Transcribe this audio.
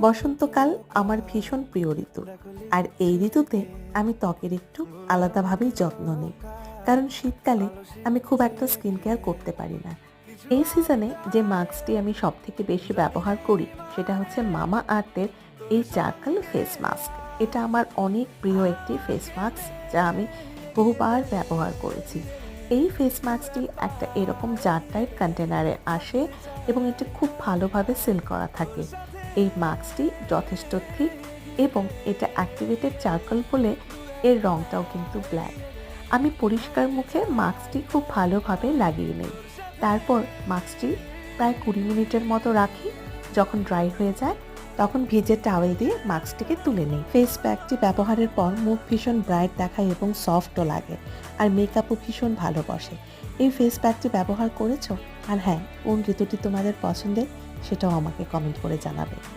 বসন্তকাল আমার ভীষণ প্রিয় ঋতু। আর এই ঋতুতে আমি ত্বকের একটু আলাদাভাবেই যত্ন নিই। কারণ শীতকালে আমি খুব একটা স্কিন কেয়ার করতে পারি না। এই সিজনে যে মাস্কটি আমি সব থেকে বেশি ব্যবহার করি, সেটা হচ্ছে মামা আর্থের এই চারকাল ফেস মাস্ক এটা আমার অনেক প্রিয় একটি ফেস মাস্ক যা আমি বহুবার ব্যবহার করেছি। এই ফেস মাস্কটি একটা এরকম জার টাইপ কন্টেনারে আসে এবং এটি খুব ভালোভাবে সিল করা থাকে। এই মাস্কটি যথেষ্ট থিক এবং এটা অ্যাক্টিভেটেড চারকল বলে এর রঙটাও কিন্তু ব্ল্যাক আমি পরিষ্কার মুখে মাস্কটি খুব ভালোভাবে লাগিয়ে নিই। তারপর মাস্কটি প্রায় কুড়ি মিনিটের মতো রাখি। যখন ড্রাই হয়ে যায় তখন ভিজে টাওয়েল দিয়ে মাস্কটিকে তুলে নিই। ফেস প্যাকটি ব্যবহারের পর মুখ ভীষণ ব্রাইট দেখায় এবং সফটও লাগে আর মেকআপও ভীষণ ভালো বসে। এই ফেস প্যাকটি ব্যবহার করেছ? আর হ্যাঁ কোন ঋতুটি তোমাদের পছন্দের? সেটাও আমাকে কমেন্ট করে জানাবে।